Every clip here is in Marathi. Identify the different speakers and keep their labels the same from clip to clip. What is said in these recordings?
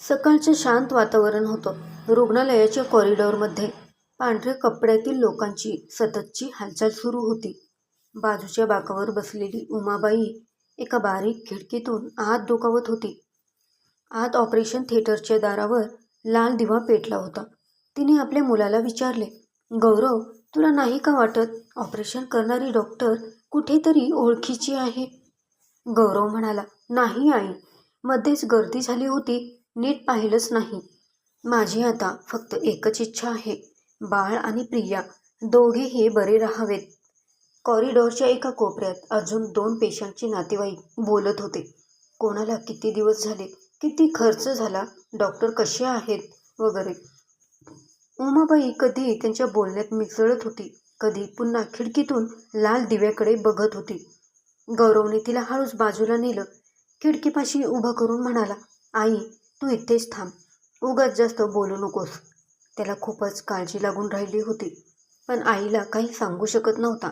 Speaker 1: सकाळचं शांत वातावरण होतं. रुग्णालयाच्या कॉरिडॉरमध्ये पांढऱ्या कपड्यातील लोकांची सततची हालचाल सुरू होती. बाजूच्या बाकावर बसलेली उमाबाई एका बारीक खिडकीतून आत डोकावत होती. आत ऑपरेशन थिएटरच्या दारावर लाल दिवा पेटला होता. तिने आपल्या मुलाला विचारले गौरव तुला नाही का वाटत ऑपरेशन करणारी डॉक्टर कुठेतरी ओळखीची आहे? गौरव म्हणाला नाही आई मध्येच गर्दी झाली होती. नीट पाहिलंच नाही. माझी आता फक्त एकच इच्छा आहे. बाळ आणि प्रिया दोघेही बरे राहावेत. कॉरिडॉरच्या एका कोपऱ्यात अजून दोन पेशंटचे नातेवाईक बोलत होते. कोणाला किती दिवस झाले किती खर्च झाला डॉक्टर कसे आहेत वगैरे. उमाबाई कधी त्यांच्या बोलण्यात मिसळत होती. कधी पुन्हा खिडकीतून लाल दिव्याकडे बघत होती. गौरवने तिला हळूच बाजूला नेलं. खिडकीपाशी उभं करून म्हणाला आई तू इथेच थांब. उगाच जास्त बोलू नकोस. त्याला खूपच काळजी लागून राहिली होती. पण आईला काही सांगू शकत नव्हता.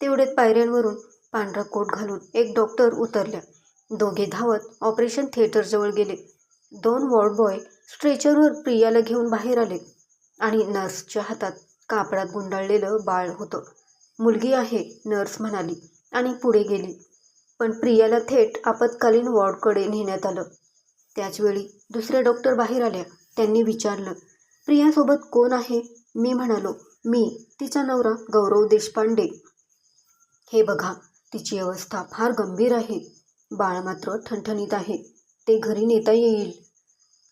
Speaker 1: तेवढ्यात पायऱ्यांवरून पांढरा कोट घालून एक डॉक्टर उतरल्या दोघे धावत ऑपरेशन थिएटरजवळ गेले. दोन वॉर्ड बॉय स्ट्रेचरवर प्रियाला घेऊन बाहेर आले आणि नर्सच्या हातात कापडात गुंडाळलेलं बाळ होतं. मुलगी आहे नर्स म्हणाली आणि पुढे गेली. पण प्रियाला थेट आपत्कालीन वॉर्डकडे नेण्यात आलं. त्याचवेळी दुसऱ्या डॉक्टर बाहेर आल्या. त्यांनी विचारलं प्रियासोबत कोण आहे? मी म्हणालो मी तिचा नवरा गौरव देशपांडे. हे बघा तिची अवस्था फार गंभीर आहे. बाळ मात्र ठणठणीत आहे. ते घरी नेता येईल.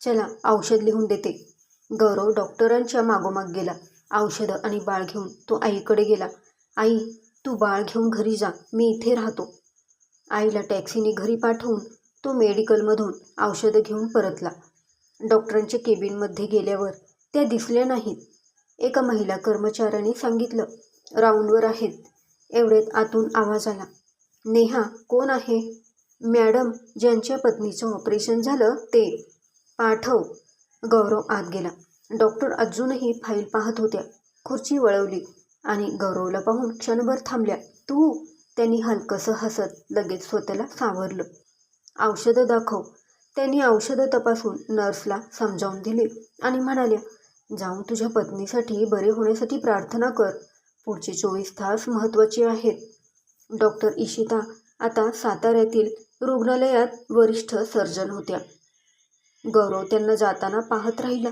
Speaker 1: चला औषध लिहून देते. गौरव डॉक्टरांच्या मागोमाग गेला. औषधं आणि बाळ घेऊन तो आईकडे गेला. आई तू बाळ घेऊन घरी जा. मी इथे राहतो. आईला टॅक्सीने घरी पाठवून तो मेडिकलमधून औषधं घेऊन परतला. डॉक्टरांच्या केबिनमध्ये गेल्यावर त्या दिसल्या नाहीत. एका महिला कर्मचाऱ्याने सांगितलं राऊंडवर आहेत. एवढ्यात आतून आवाज आला नेहा कोण आहे? मॅडम ज्यांच्या पत्नीचं ऑपरेशन झालं ते पाठव. गौरव आत गेला. डॉक्टर अजूनही फाईल पाहत होत्या. खुर्ची वळवली आणि गौरवला पाहून क्षणभर थांबल्या. तू? त्यांनी हलकंसं हसत लगेच स्वतःला सावरलं. औषधं दाखव. त्यांनी औषधं तपासून नर्सला समजावून दिले आणि म्हणाल्या जाऊन तुझ्या पत्नीसाठी बरे होण्यासाठी प्रार्थना कर. पुढचे चोवीस तास महत्त्वाचे आहेत. डॉक्टर इशिता आता साताऱ्यातील रुग्णालयात वरिष्ठ सर्जन होत्या. गौरव त्यांना जाताना पाहत राहिला.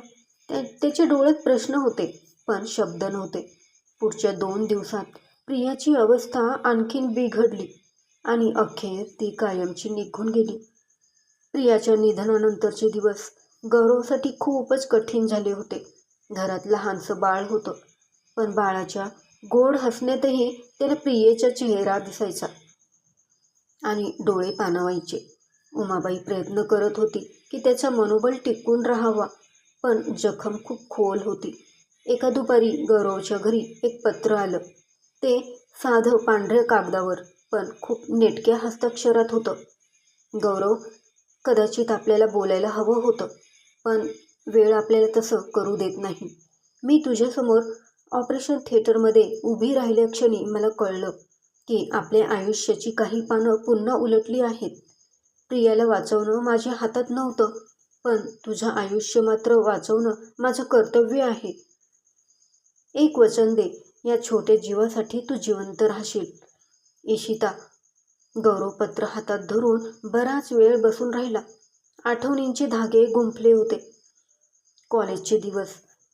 Speaker 1: त्या डोळ्यात प्रश्न होते पण शब्द नव्हते. पुढच्या दोन दिवसात प्रियाची अवस्था आणखीन बिघडली. आणि अखेर ती कायमची निघून गेली. प्रियाच्या निधनानंतरचे दिवस गौरवसाठी खूपच कठीण झाले होते. घरात लहानसं बाळ होतं पण बाळाच्या गोड हसण्यातही त्याला प्रियेचा चेहरा दिसायचा. आणि डोळे पाणावायचे. उमाबाई प्रयत्न करत होती की त्याचा मनोबल टिकून राहावा पण जखम खूप खोल होती. एका दुपारी गौरवच्या घरी एक पत्र आलं. ते साधं पांढऱ्या कागदावर पण खूप नेटक्या हस्ताक्षरात होतं. गौरव कदाचित आपल्याला बोलायला हवं होतं पण वेळ आपल्याला तसं करू देत नाही. मी तुझ्यासमोर ऑपरेशन थिएटरमध्ये उभी राहिल्या क्षणी मला कळलं की आपल्या आयुष्याची काही पानं पुन्हा उलटली आहेत. प्रियाला वाचवणं माझ्या हातात नव्हतं पण तुझं आयुष्य मात्र वाचवणं माझं कर्तव्य आहे. एक वचन दे या छोट्या जीवासाठी तू जिवंत राहशील. इशिता गौरवपत्र हातात धरून बराच वेळ बसून राहिला. आठवणींचे धागे गुंफले होते. कॉलेजचे दिवस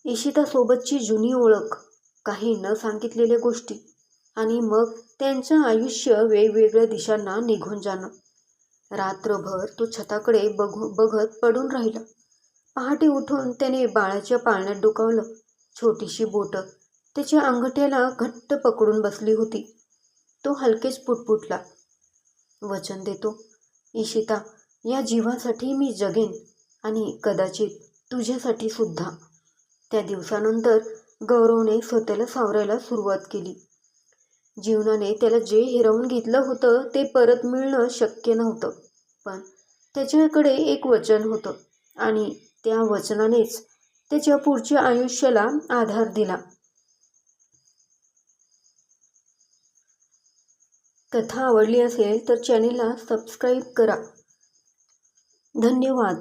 Speaker 1: इशितासोबतची जुनी ओळख काही न सांगितलेल्या गोष्टी आणि मग त्यांचं आयुष्य वेगवेगळ्या दिशांना निघून जाणं. रात्रभर तो छताकडे बघू बघत पडून राहिला. पहाटे उठून त्याने बाळाच्या पाळण्यात डुकावलं. छोटीशी बोटं त्याच्या अंगठ्याला घट्ट पकडून बसली होती. तो हलकेच पुटपुटला. वचन देतो. इशिता या जीवासाठी मी जगेन आणि कदाचित तुझ्यासाठी सुद्धा. त्या दिवसानंतर गौरवने स्वतःला सावरायला सुरुवात केली. जीवनाने त्याला जे हिरावून घेतलं होतं ते परत मिळणं शक्य नव्हतं. पण त्याच्याकडे एक वचन होतं आणि त्या वचनानेच त्याच्या पुढच्या आयुष्याला आधार दिला. कथा आवडली असेल तर चॅनेलला सबस्क्राईब करा. धन्यवाद.